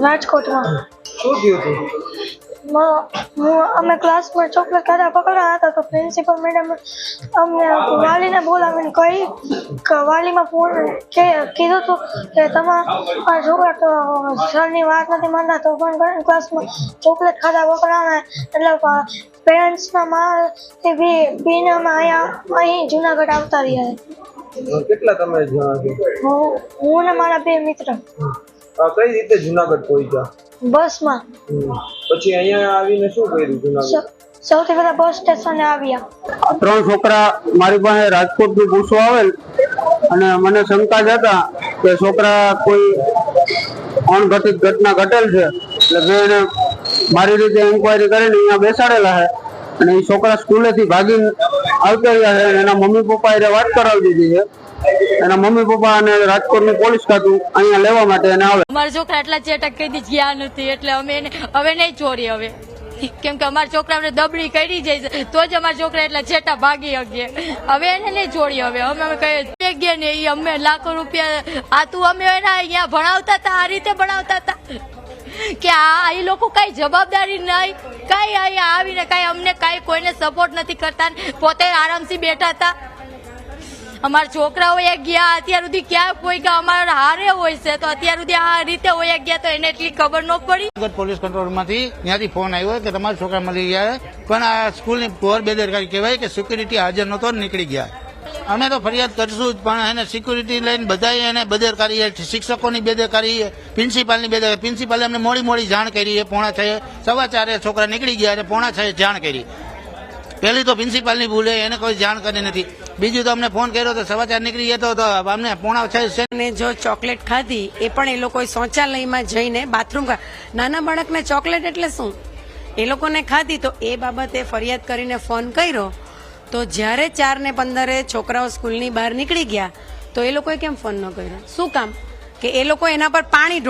રાજકોટમાં. શું થયું હતું? અમે ક્લાસમાં ચોકલેટ ખાતા પકડાયા હતા તો પ્રિન્સિપલ મેડમ અમને વાલીને બોલાવીને કહી કે વાલીમાં ફોન કે કીધું હતું કે તમારા છોકરા સરની વાત નથી માનતા તો પણ ક્લાસમાં ચોકલેટ ખાતા પકડાવે એટલે પેરેન્ટ્સના મારથી બી બીનામાં અહીંયા અહીં જુનાગઢ આવતા રહ્યા કેટલા તમે હું હું ને મારા બે મિત્ર. કઈ રીતે જુનાગઢ પહોંચ્યા? બસમાં. પછી અહીંયા આવીને શું કર્યું જુનાગઢ? સૌથી પહેલા બસ સ્ટેશને આવ્યા. ત્રણ છોકરા મારી પાસે રાજકોટથી પૂછવા આવેલ અને મને શંકા જ હતા કે છોકરા કોઈ અણઘટિત ઘટના ઘટેલ છે. એટલે મેં એને મારી રીતે ઇન્કવાયરી કરીને અહીંયા બેસાડેલા છે. અને એ છોકરા સ્કૂલેથી ભાગીને આવતા રહ્યા છે. એના મમ્મી પપ્પા એ વાત કરાવી દીધી છે. એના મમ્મી પપ્પા અને રાજકોટનું પોલીસ ખાતું અહીંયા લેવા માટે એને આવે. અમારા છોકરા એટલા ચેટક કઈ દી ગયા નથી, એટલે અમે હવે નહીં ચોરી હવે. કેમ કે અમારા છોકરાને દબડી કરી જાય તો જ અમારા છોકરા એટલા ચેટા ભાગી શકીએ હવે એને નહીં છોડી હવે. અમે અમે કહીએ ગયા ને એ અમે લાખો રૂપિયા આ તું અમે એના અહીંયા ભણાવતા હતા, આ રીતે ભણાવતા હતા. કે આ એ લોકો કઈ જવાબદારી નહીં, કઈ અહીંયા આવીને કઈ અમને કઈ કોઈને સપોર્ટ નથી કરતા પોતે આરામથી બેઠા હતા. અમારા છોકરાઓ ગયા, અત્યાર સુધી ક્યાં કોઈ કે અમારા હારે હોય છે, તો અત્યાર સુધી આ રીતે હોય ગયા તો એને એટલી ખબર ન પડી. પોલીસ કંટ્રોલમાંથી ત્યાંથી ફોન આવ્યો કે તમારા છોકરા મળી ગયા પણ આ સ્કૂલની ઘોર બેદરકારી કહેવાય કે સિક્યુરિટી હાજર નહોતો નીકળી ગયા. અમે તો ફરિયાદ કરશું જ, પણ એને સિક્યુરિટી લઈને બધાએ એને બેદરકારી. શિક્ષકોની બેદરકારી પ્રિન્સિપાલની બેદરકારી. પ્રિન્સિપાલે અમને મોડી મોડી જાણ કરી છે પોણા છ સવા ચારે છોકરા નીકળી ગયા અને પોણા છ જાણ કરી. પહેલી તો પ્રિન્સિપાલની ભૂલે, એને કોઈ જાણ કરી નથી. બીજું તો અમને ફોન કર્યો તો સવા ચાર નીકળી ગયો તો- અમને પોણા છ અને જો ચોકલેટ ખાધી, એ પણ એ લોકોએ શૌચાલયમાં જઈને બાથરૂમ નાના બાળકને ચોકલેટ એટલે શું? એ લોકોને ખાધી તો એ બાબતે ફરિયાદ કરીને ફોન કર્યો. તો જ્યારે ચાર ને પંદરે છોકરાઓ સ્કૂલની બહાર નીકળી ગયા, તો એ લોકોએ કેમ ફોન ન કર્યો? શું કામ? કે એ લોકો એના પર પાણી